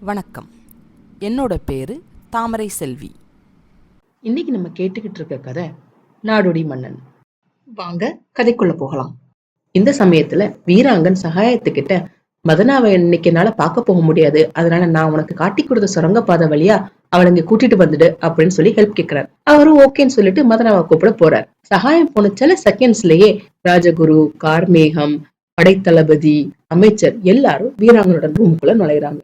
வணக்கம். என்னோட பேரு தாமரை செல்வி. இன்னைக்கு நம்ம கேட்டுக்கிட்டு இருக்க கதை நாடோடி மன்னன். வாங்க கதைக்குள்ள போகலாம். இந்த சமயத்துல வீராங்கன் சகாயத்துக்கிட்ட மதனாவை இன்னைக்கு என்னால பார்க்க போக முடியாது. அதனால நான் உனக்கு காட்டி கொடுத்த சுரங்கப்பாதை வழியா அவளை இங்க கூட்டிட்டு வந்துடு அப்படின்னு சொல்லி ஹெல்ப் கேட்கிறார் அவரும் ஓகேன்னு சொல்லிட்டு மதனாவை கூப்பிட போறார். சகாயம் போன சில செகண்ட்ஸ்லயே ராஜகுரு கார்மேகம் படைத்தளபதி அமைச்சர் எல்லாரும் வீராங்கனோட ரூமுக்குள்ள நுழையிறாங்க.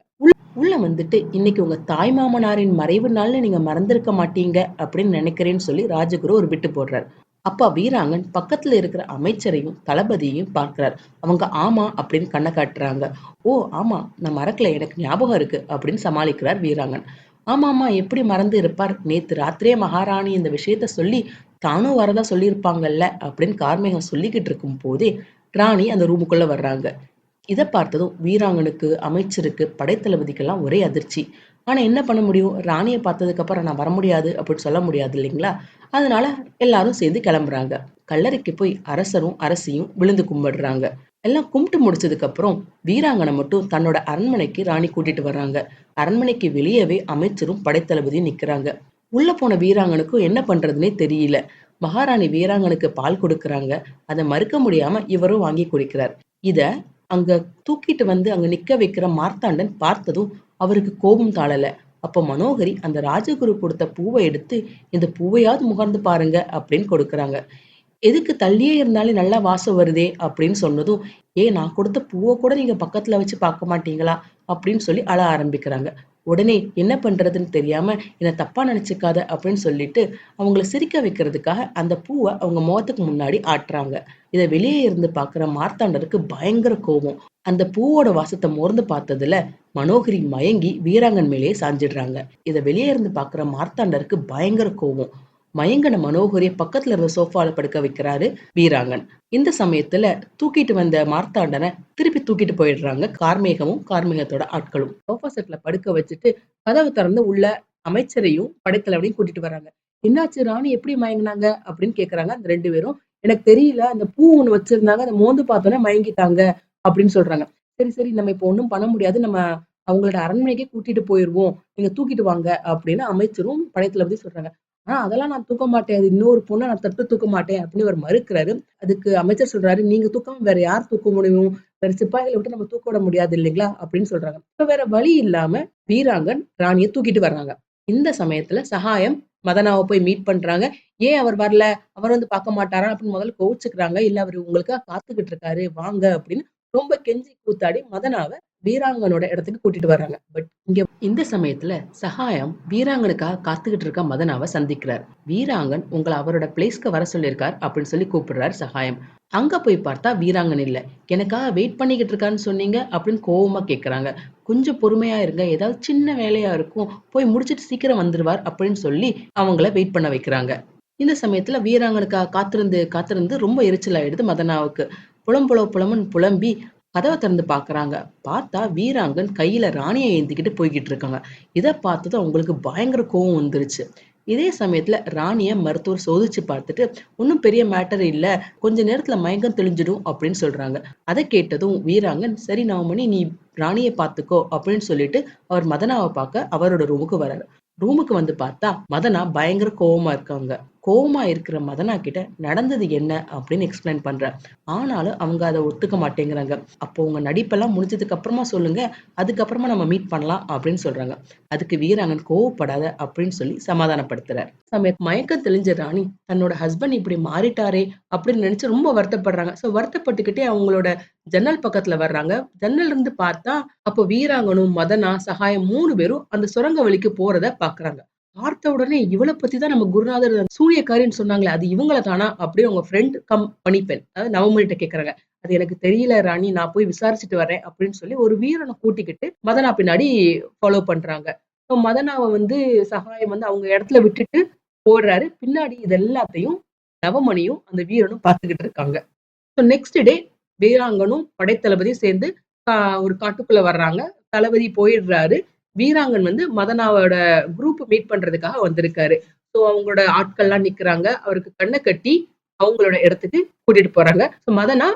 உள்ள- வந்துட்டு இன்னைக்கு உங்க தாய் மாமனாரின் மறைவு நாள்னு நீங்க மறந்திருக்க மாட்டீங்க அப்படின்னு நினைக்கிறேன்னு சொல்லி ராஜகுரு ஒரு விட்டு போடுறார். அப்பா வீராங்கன் பக்கத்துல இருக்கிற அமைச்சரையும் தளபதியையும் பார்க்கிறார். அவங்க ஆமா அப்படின்னு கண்ணை காட்டுறாங்க. ஓ ஆமா நான் மறக்கல எனக்கு ஞாபகம் இருக்கு அப்படின்னு சமாளிக்கிறார் வீராங்கன். ஆமா ஆமா எப்படி மறந்து இருப்பார்? நேத்து ராத்திரியே மகாராணி இந்த விஷயத்த சொல்லி தானும் வரதா சொல்லியிருப்பாங்கல்ல அப்படின்னு கார்மேகம் சொல்லிக்கிட்டு இருக்கும் போதே ராணி அந்த ரூமுக்குள்ள வர்றாங்க. இதை பார்த்ததும் வீராங்கனுக்கு அமைச்சருக்கு படைத்தளபதிக்கெல்லாம் ஒரே அதிர்ச்சி. ஆனால் என்ன பண்ண முடியும்? ராணியை பார்த்ததுக்கப்புறம் நான் வர முடியாது அப்படின்னு சொல்ல முடியாது இல்லைங்களா? அதனால எல்லாரும் சேர்ந்து கிளம்புறாங்க. கல்லறைக்கு போய் அரசரும் அரசியும் விழுந்து கும்பிடுறாங்க. எல்லாம் கும்பிட்டு முடிச்சதுக்கப்புறம் வீராங்கனை மட்டும் தன்னோட அரண்மனைக்கு ராணி கூட்டிட்டு வர்றாங்க. அரண்மனைக்கு வெளியவே அமைச்சரும் படைத்தளபதியும் நிற்கிறாங்க உள்ள போன வீராங்கனுக்கும் என்ன பண்றதுனே தெரியல. மகாராணி வீராங்கனுக்கு பால் கொடுக்கறாங்க. அதை மறுக்க முடியாம இவரும் வாங்கி குடிக்கிறார். இத அங்க தூக்கிட்டு வந்து அங்க நிக்க வைக்கிற மார்த்தாண்டன் பார்த்ததும் அவருக்கு கோபம் தாழல. அப்ப மனோகரி அந்த ராஜகுரு கொடுத்த பூவை எடுத்து இந்த பூவையாவது முகர்ந்து பாருங்க அப்படின்னு கொடுக்கறாங்க. எதுக்கு தள்ளியே இருந்தாலே நல்லா வாசம் வருதே அப்படின்னு சொன்னதும் ஏ நான் கொடுத்த பூவை கூட நீங்க பக்கத்துல வச்சு பார்க்க மாட்டீங்களா? அப்படின்னு சொல்லி அழ ஆரம்பிக்கிறாங்க. உடனே என்ன பண்றதுன்னு தெரியாம என்னை தப்பா நினைச்சுக்காத அப்படின்னு சொல்லிட்டு அவங்கள சிரிக்க வைக்கிறதுக்காக அந்த பூவை அவங்க முகத்துக்கு முன்னாடி ஆட்டுறாங்க. இதை வெளியே இருந்து பாக்குற மார்த்தாண்டருக்கு பயங்கர கோபம். அந்த பூவோட வாசத்தை மோர்ந்து பார்த்ததுல மனோகரி மயங்கி வீராங்கன் மேலேயே சாஞ்சிடுறாங்க. இதை வெளியே இருந்து பாக்குற மார்த்தாண்டருக்கு பயங்கர கோபம். மயங்கன மனோகரிய பக்கத்துல இருந்த சோஃபால படுக்க வைக்கிறாரு வீராங்கன். இந்த சமயத்துல தூக்கிட்டு வந்த மார்த்தாண்டனை திருப்பி தூக்கிட்டு போயிடுறாங்க கார்மேகமும் கார்மேகத்தோட ஆட்களும். சோஃபா செட்ல படுக்க வச்சுட்டு கதவு திறந்து உள்ள அமைச்சரையும் படைத்தலைவனையும் கூட்டிட்டு வராங்க. என்னாச்சு ராணி? எப்படி மயங்கினாங்க? அப்படின்னு கேக்குறாங்க அந்த ரெண்டு பேரும். எனக்கு தெரியல. அந்த பூ ஒண்ணு வச்சிருந்தாங்க. அதை மோந்து பார்த்தோன்னே மயங்கிட்டாங்க. அப்படின்னு சொல்றாங்க. சரி சரி. நம்ம இப்போ ஒண்ணும் பண்ண முடியாது. நம்ம அவங்களோட அரண்மனைக்கே கூட்டிட்டு போயிருவோம். நீங்க தூக்கிட்டு வாங்க. அப்படின்னு அமைச்சரும் படைத்தளபதி சொல்றாங்க. ஆனா அதெல்லாம் நான் தூக்க மாட்டேன். அது இன்னொரு பொண்ணை நான் தட்டு தூக்க மாட்டேன் அப்படின்னு அவர் மறுக்கிறாரு. அதுக்கு அமைச்சர் சொல்றாரு நீங்க தூக்கம் வேற யார் தூக்க முடியும்? வேற சிப்பாய்களை விட்டு நம்ம தூக்க விட முடியாது இல்லைங்களா? அப்படின்னு சொல்றாங்க. இப்ப வேற வழி இல்லாம வீராங்கன் ராணியை தூக்கிட்டு வர்றாங்க. இந்த சமயத்துல சகாயம் மதனாவை போய் மீட் பண்றாங்க. ஏன் அவர் வரல? அவர் வந்து பார்க்க மாட்டாரா? அப்படின்னு முதல்ல கோவிச்சுக்கிறாங்க. இல்ல அவர் உங்களுக்காக காத்துக்கிட்டு இருக்காரு. வாங்க அப்படின்னு ரொம்ப கெஞ்சி கூத்தாடி மதனாவை வீராங்கனோட இடத்துக்கு கூட்டிட்டு வர்றாங்க. பட் இங்க இந்த சமயத்துல சகாயம் வீராங்கனுக்காக காத்துக்கிட்டு இருக்க மதனாவை சந்திக்கிறார். வீராங்கன் உங்களை அவரோட பிளேஸ்க்கு வர சொல்லியிருக்கார் அப்படின்னு சொல்லி கூப்பிடுறாரு சகாயம். அங்க போய் பார்த்தா வீராங்கன் இல்ல. எனக்காக வெயிட் பண்ணிக்கிட்டு இருக்கான்னு சொன்னீங்க அப்படின்னு கோவமா கேக்குறாங்க. கொஞ்சம் பொறுமையா இருங்க. ஏதாவது சின்ன வேலையா இருக்கும். போய் முடிச்சிட்டு சீக்கிரம் வந்துருவார் அப்படின்னு சொல்லி அவங்கள வெயிட் பண்ண வைக்கிறாங்க. இந்த சமயத்துல வீராங்கனுக்காக காத்திருந்து காத்திருந்து ரொம்ப எரிச்சல் ஆயிடுது மதனாவுக்கு. புலம்புல புலமன் புலம்பி கதவை திறந்து பார்க்குறாங்க பார்த்தா வீராங்கன் கையில் ராணியை ஏந்திக்கிட்டு போய்கிட்டு இருக்காங்க. இதை பார்த்ததும் அவங்களுக்கு பயங்கர கோவம் வந்துருச்சு. இதே சமயத்தில் ராணியை மருத்துவர் சோதிச்சு பார்த்துட்டு ஒன்றும் பெரிய மேட்டர் இல்லை. கொஞ்ச நேரத்தில் மயக்கம் தெளிஞ்சிடும் அப்படின்னு சொல்கிறாங்க அதை கேட்டதும் வீராங்கன் சரி நவமணி நீ ராணியை பார்த்துக்கோ அப்படின்னு சொல்லிட்டு அவர் மதனாவை பார்க்க அவரோட ரூமுக்கு வராரு. ரூமுக்கு வந்து பார்த்தா மதனா பயங்கர கோவமா இருக்காங்க. கோவமாக இருக்கிற மதனா கிட்ட நடந்தது என்ன அப்படின்னு எக்ஸ்பிளைன் பண்ணுறேன் ஆனாலும் அவங்க அதை ஒத்துக்க மாட்டேங்கிறாங்க. அப்போ உங்க நடிப்பெல்லாம் முடிஞ்சதுக்கு அப்புறமா சொல்லுங்க. அதுக்கப்புறமா நம்ம மீட் பண்ணலாம் அப்படின்னு சொல்றாங்க. அதுக்கு வீராங்கன் கோவப்படாத அப்படின்னு சொல்லி சமாதானப்படுத்துறாரு. சமயத் மயக்கம் தெளிஞ்ச ராணி தன்னோட ஹஸ்பண்ட் இப்படி மாறிட்டாரே அப்படின்னு நினைச்சு ரொம்ப வருத்தப்படுறாங்க. ஸோ வருத்தப்பட்டுக்கிட்டே அவங்களோட ஜன்னல் பக்கத்துல வர்றாங்க. ஜன்னல் இருந்து பார்த்தா அப்போ வீராங்கனும் மதனா சகாயம் மூணு பேரும் அந்த சுரங்க வழிக்கு போறத பாக்குறாங்க பார்த்த உடனே இவளை பத்தி தான் நம்ம குருநாதர் சூரியக்காரின்னு சொன்னாங்களே அது இவங்கள தானா? அப்படியே உங்க ஃப்ரெண்ட் கம் பணிப்பெண் அதாவது நவமணிட்ட கேக்குறாங்க. அது எனக்கு தெரியல ராணி நான் போய் விசாரிச்சுட்டு வரேன் அப்படின்னு சொல்லி ஒரு வீரனை கூட்டிக்கிட்டு மதனா பின்னாடி ஃபாலோ பண்றாங்க. ஸோ மதனாவை வந்து சகாயம் வந்து அவங்க இடத்துல விட்டுட்டு போடுறாரு பின்னாடி இது எல்லாத்தையும் நவமணியும் அந்த வீரனும் பார்த்துக்கிட்டு இருக்காங்க. ஸோ நெக்ஸ்ட் டே வீராங்கனும் படைத்தளபதியும் சேர்ந்து ஒரு காட்டுக்குள்ள வர்றாங்க. தளபதி போயிடுறாரு. வீராங்கன் வந்து மதனாவோட குரூப் மீட் பண்றதுக்காக வந்திருக்காரு. ஸோ அவங்களோட ஆட்கள்லாம் நிக்கிறாங்க. அவருக்கு கண்ணை கட்டி அவங்களோட இடத்துக்கு கூட்டிட்டு போறாங்க. ஸோ மதனா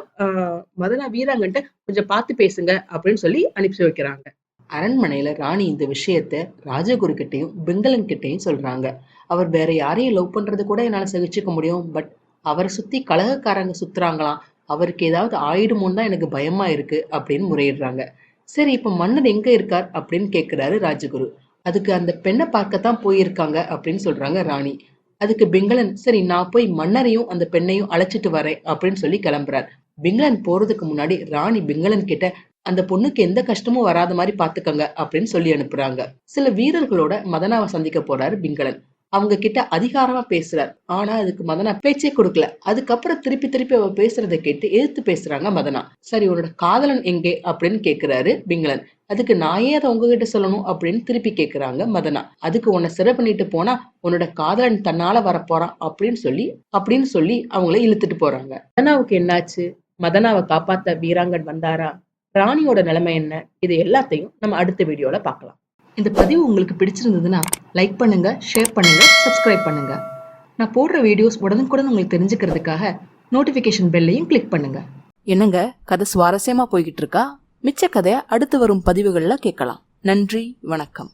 மதனா வீராங்கன்ட்ட கொஞ்சம் பார்த்து பேசுங்க அப்படின்னு சொல்லி அனுப்பி வைக்கிறாங்க. அரண்மனையில ராணி இந்த விஷயத்த ராஜகுரு கிட்டையும் பிங்களன் கிட்டையும் சொல்றாங்க. அவர் வேற யாரையும் லவ் பண்றது கூட என்னால சகிச்சுக்க முடியும். பட் அவரை சுத்தி கலகக்காரங்க சுத்துறாங்களாம். அவருக்கு ஏதாவது ஆயிடுமோன்னு தான் எனக்கு பயமா இருக்கு அப்படின்னு முறையிடுறாங்க. சரி இப்ப மன்னர் எங்க இருக்கார் அப்படின்னு கேட்கிறாரு ராஜகுரு. அதுக்கு அந்த பெண்ணை பார்க்கத்தான் போயிருக்காங்க அப்படின்னு சொல்றாங்க ராணி. அதுக்கு பிங்களன் சரி நான் போய் மன்னரையும் அந்த பெண்ணையும் அழைச்சிட்டு வரேன் அப்படின்னு சொல்லி கிளம்புறார். பிங்களன் போறதுக்கு முன்னாடி ராணி பிங்களன் கிட்ட அந்த பொண்ணுக்கு எந்த கஷ்டமும் வராத மாதிரி பாத்துக்கங்க அப்படின்னு சொல்லி அனுப்புறாங்க. சில வீரர்களோட மதனாவை சந்திக்க போறாரு பிங்களன். அவங்க கிட்ட அதிகாரமா பேசுறார். ஆனா அதுக்கு மதனா பேச்சே கொடுக்கல. அதுக்கப்புறம் திருப்பி திருப்பி அவ பேசுறத கேட்டு எதிர்த்து பேசுறாங்க மதனா. சரி உன்னோட காதலன் எங்கே? அப்படின்னு கேக்குறாரு பிங்களன். அதுக்கு நான் ஏன் அதை உங்ககிட்ட சொல்லணும் அப்படின்னு திருப்பி கேக்குறாங்க மதனா. அதுக்கு உன்னை சிறை பண்ணிட்டு போனா உன்னோட காதலன் தன்னால வரப்போறான் அப்படின்னு சொல்லி அப்படின்னு சொல்லி அவங்கள இழுத்துட்டு போறாங்க. மதனாவுக்கு என்னாச்சு? மதனாவை காப்பாத்த வீராங்கன் வந்தாரா? ராணியோட நிலைமை என்ன? இது எல்லாத்தையும் நம்ம அடுத்த வீடியோல பார்க்கலாம். இந்த பதிவு உங்களுக்கு பிடிச்சிருந்ததுன்னா லைக் பண்ணுங்க ஷேர் பண்ணுங்க சப்ஸ்கிரைப் பண்ணுங்க. நான் போடுற வீடியோஸ் உடனுக்குடன் உங்களுக்கு தெரிஞ்சுக்கிறதுக்காக நோட்டிஃபிகேஷன் பெல்லையும் கிளிக் பண்ணுங்க. என்னங்க கதை சுவாரஸ்யமா போய்கிட்டு இருக்கா? மிச்ச கதையை அடுத்து வரும் பதிவுகளில் கேட்கலாம். நன்றி வணக்கம்.